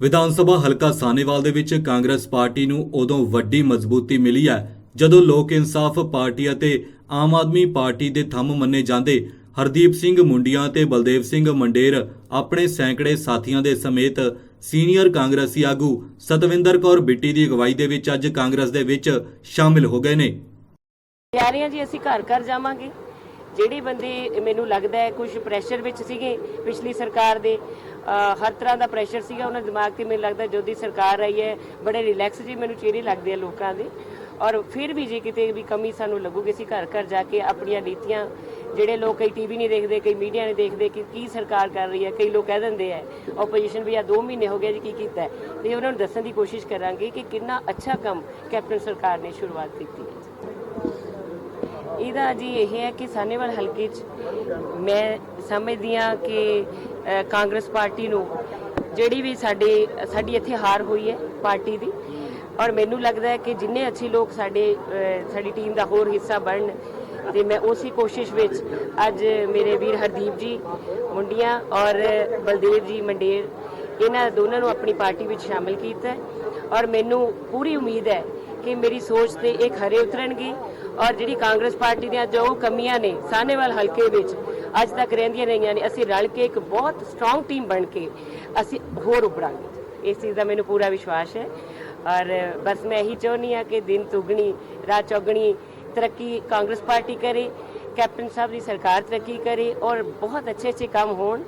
ਵਿਧਾਨ ਸਭਾ ਹਲਕਾ ਸਾਨੇਵਾਲ ਦੇ ਵਿੱਚ ਕਾਂਗਰਸ ਪਾਰਟੀ ਨੂੰ ਉਦੋਂ ਵੱਡੀ ਮਜ਼ਬੂਤੀ ਮਿਲੀ ਹੈ, ਜਦੋਂ ਲੋਕ ਇਨਸਾਫ ਪਾਰਟੀ ਅਤੇ ਆਮ ਆਦਮੀ ਪਾਰਟੀ ਦੇ ਥੰਮ ਮੰਨੇ ਜਾਂਦੇ ਹਰਦੀਪ ਸਿੰਘ ਮੁੰਡੀਆਂ ਤੇ ਬਲਦੇਵ ਸਿੰਘ ਮੰਡੇਰ ਆਪਣੇ ਸੈਂਕੜੇ ਸਾਥੀਆਂ ਦੇ ਸਮੇਤ ਸੀਨੀਅਰ ਕਾਂਗਰਸੀ ਆਗੂ ਸਤਵਿੰਦਰ ਕੌਰ ਬਿੱਟੀ ਦੀ ਅਗਵਾਈ ਦੇ ਵਿੱਚ ਅੱਜ ਕਾਂਗਰਸ ਦੇ ਵਿੱਚ ਸ਼ਾਮਿਲ ਹੋ ਗਏ ਨੇ। ਤਿਆਰੀਆਂ ਜੀ, ਅਸੀਂ ਘਰ ਘਰ ਜਾਵਾਂਗੇ। ਜਿਹੜੇ ਬੰਦੇ ਮੈਨੂੰ ਲੱਗਦਾ ਹੈ ਕੁਝ ਪ੍ਰੈਸ਼ਰ ਵਿੱਚ ਸੀਗੇ ਪਿਛਲੀ ਸਰਕਾਰ ਦੇ ਹਰ ਤਰ੍ਹਾਂ ਦਾ ਪ੍ਰੈਸ਼ਰ ਸੀਗਾ, ਉਹਨਾਂ ਦਿਮਾਗ ਤੇ ਮੈਨੂੰ ਲੱਗਦਾ ਜਦੋਂ ਦੀ ਸਰਕਾਰ ਆਈ ਹੈ, ਬੜੇ ਰਿਲੈਕਸ ਜੀ ਮੈਨੂੰ ਚਿਹਰੇ ਲੱਗਦੇ ਆ ਲੋਕਾਂ ਦੇ। ਔਰ ਫਿਰ ਵੀ ਜੇ ਕਿਤੇ ਵੀ ਕਮੀ ਸਾਨੂੰ ਲੱਗੂਗੀ, ਅਸੀਂ ਘਰ ਘਰ ਜਾ ਕੇ ਆਪਣੀਆਂ ਨੀਤੀਆਂ, ਜਿਹੜੇ ਲੋਕ ਕਈ ਟੀਵੀ ਨਹੀਂ ਦੇਖਦੇ, ਕਈ ਮੀਡੀਆ ਨਹੀਂ ਦੇਖਦੇ, ਕਿ ਕੀ ਸਰਕਾਰ ਕਰ ਰਹੀ ਹੈ, ਕਈ ਲੋਕ ਕਹਿ ਦਿੰਦੇ ਆ ਆਪੋਜੀਸ਼ਨ ਵੀ ਆ 2 ਮਹੀਨੇ ਹੋ ਗਏ ਜੀ ਕੀ ਕੀਤਾ ਹੈ। ਤੇ ਉਹਨਾਂ ਨੂੰ ਦੱਸਣ ਦੀ ਕੋਸ਼ਿਸ਼ ਕਰਾਂਗੇ ਕਿ ਕਿੰਨਾ ਅੱਛਾ ਕੰਮ ਕੈਪਟਨ ਸਰਕਾਰ ਨੇ ਸ਼ੁਰੂਆਤ ਕੀਤੀ ਹੈ। ਇਹਦਾ ਜੀ ਇਹ ਹੈ ਕਿ ਸਾਨੇਵਾਲ ਹਲਕੇ 'ਚ ਮੈਂ ਸਮਝਦੀ ਹਾਂ ਕਿ ਕਾਂਗਰਸ ਪਾਰਟੀ ਨੂੰ ਜਿਹੜੀ ਵੀ ਸਾਡੇ, ਸਾਡੀ ਇੱਥੇ ਹਾਰ ਹੋਈ ਹੈ ਪਾਰਟੀ ਦੀ, ਔਰ ਮੈਨੂੰ ਲੱਗਦਾ ਹੈ ਕਿ ਜਿੰਨੇ ਅੱਛੇ ਲੋਕ ਸਾਡੇ ਸਾਡੀ ਟੀਮ ਦਾ ਹੋਰ ਹਿੱਸਾ ਬਣਨ, ਤੇ ਮੈਂ ਉਸੇ ਕੋਸ਼ਿਸ਼ ਵਿੱਚ ਅੱਜ ਮੇਰੇ ਵੀਰ ਹਰਦੀਪ ਜੀ ਮੁੰਡੀਆਂ ਔਰ ਬਲਦੇਵ ਜੀ ਮੰਡੇਰ ਇਹਨਾਂ ਦੋਨਾਂ ਨੂੰ ਆਪਣੀ ਪਾਰਟੀ ਵਿੱਚ ਸ਼ਾਮਿਲ ਕੀਤਾ ਔਰ ਮੈਨੂੰ ਪੂਰੀ ਉਮੀਦ ਹੈ ਕਿ ਮੇਰੀ ਸੋਚ ਤੇ ਇਹ ਖਰੇ ਉਤਰਨਗੇ ਔਰ ਜਿਹੜੀ ਕਾਂਗਰਸ ਪਾਰਟੀ ਦੀਆਂ ਜੋ ਕਮੀਆਂ ਨੇ ਸਾਹਨੇਵਾਲ ਹਲਕੇ ਵਿੱਚ ਅੱਜ ਤੱਕ ਰਹਿੰਦੀਆਂ ਰਹੀਆਂ ਨੇ, ਅਸੀਂ ਰਲ ਕੇ ਇੱਕ ਬਹੁਤ ਸਟਰੋਂਗ ਟੀਮ ਬਣ ਕੇ ਅਸੀਂ ਹੋਰ ਉਭਰਾਂਗੇ। ਇਸ ਚੀਜ਼ ਦਾ ਮੈਨੂੰ ਪੂਰਾ ਵਿਸ਼ਵਾਸ ਹੈ ਔਰ ਬਸ ਮੈਂ ਇਹੀ ਚਾਹੁੰਦੀ ਹਾਂ ਕਿ ਦਿਨ ਤੁਗਣੀ ਰਾਤ ਚੌਗਣੀ ਤਰੱਕੀ ਕਾਂਗਰਸ ਪਾਰਟੀ ਕਰੇ, ਕੈਪਟਨ ਸਾਹਿਬ ਦੀ ਸਰਕਾਰ ਤਰੱਕੀ ਕਰੇ ਔਰ ਬਹੁਤ ਅੱਛੇ ਅੱਛੇ ਕੰਮ ਹੋਣ।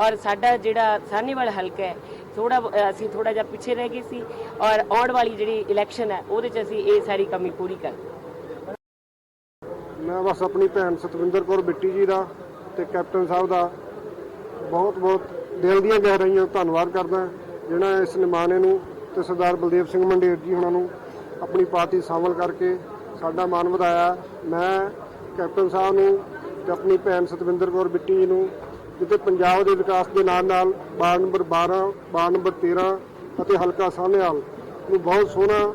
ਔਰ ਸਾਡਾ ਜਿਹੜਾ ਸਾਨੀਵਾਲ ਹਲਕਾ ਹੈ ਥੋੜਾ ਅਸੀਂ ਥੋੜਾ ਜਿਹਾ ਪਿੱਛੇ ਰਹਿ ਗਏ ਸੀ ਔਰ ਆਉਣ ਵਾਲੀ ਜਿਹੜੀ ਇਲੈਕਸ਼ਨ ਹੈ, ਉਹਦੇ 'ਚ ਅਸੀਂ ਇਹ ਸਾਰੀ ਕਮੀ ਪੂਰੀ ਕਰ ਮੈਂ ਬਸ ਆਪਣੀ ਭੈਣ ਸਤਵਿੰਦਰ ਕੌਰ ਬਿੱਟੀ ਜੀ ਦਾ ਤੇ ਕੈਪਟਨ ਸਾਹਿਬ ਦਾ ਬਹੁਤ ਬਹੁਤ ਦਿਲ ਦੀਆਂ ਗਹਿਰਾਈਆਂ ਤੋਂ ਧੰਨਵਾਦ ਕਰਦਾ ਜਿਹੜਾ ਇਸ ਨਿਮਾਣੇ ਨੂੰ ਤੇ ਸਰਦਾਰ ਬਲਦੇਵ ਸਿੰਘ ਮੰਡੇਰ ਜੀ ਉਹਨਾਂ ਨੂੰ ਆਪਣੀ ਪਾਰਟੀ ਸ਼ਾਮਲ ਕਰਕੇ ਸਾਡਾ ਮਾਣ ਵਧਾਇਆ। ਮੈਂ ਕੈਪਟਨ ਸਾਹਿਬ ਨੂੰ ਤੇ ਆਪਣੀ ਭੈਣ ਸਤਵਿੰਦਰ ਕੌਰ ਬਿੱਟੀ ਜੀ ਨੂੰ ਜਿੱਥੇ ਪੰਜਾਬ ਦੇ ਵਿਕਾਸ ਦੇ ਨਾਲ ਨਾਲ ਵਾਰਡ ਨੰਬਰ 12 ਵਾਰਡ ਨੰਬਰ 13 ਅਤੇ ਹਲਕਾ ਸਾਹਨੇਵਾਲ ਨੂੰ ਬਹੁਤ ਸੋਹਣਾ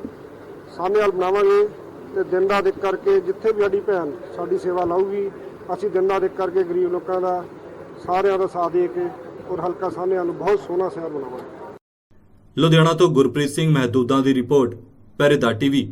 ਸਾਹਮਣੇ ਬਣਾਵਾਂਗੇ ਤੇ ਦਿਨ ਦਾ ਇੱਕ ਕਰਕੇ ਜਿੱਥੇ ਵੀ ਸਾਡੀ ਭੈਣ ਸਾਡੀ ਸੇਵਾ ਲਾਊਗੀ, ਅਸੀਂ ਦਿਨ ਦਾ ਇੱਕ ਕਰਕੇ ਗਰੀਬ ਲੋਕਾਂ ਦਾ ਸਾਰਿਆਂ ਦਾ ਸਾਥ ਦੇ ਕੇ ਔਰ ਹਲਕਾ ਸਾਹਮਣੇ ਨੂੰ ਬਹੁਤ ਸੋਹਣਾ ਸ਼ਹਿਰ ਬਣਾਵਾਂਗੇ। ਲੁਧਿਆਣਾ ਤੋਂ ਗੁਰਪ੍ਰੀਤ ਸਿੰਘ ਮਹਿਦੂਦਾਂ ਦੀ ਰਿਪੋਰਟ ਪਹਿਰੇਦਾਰ ਟੀਵੀ।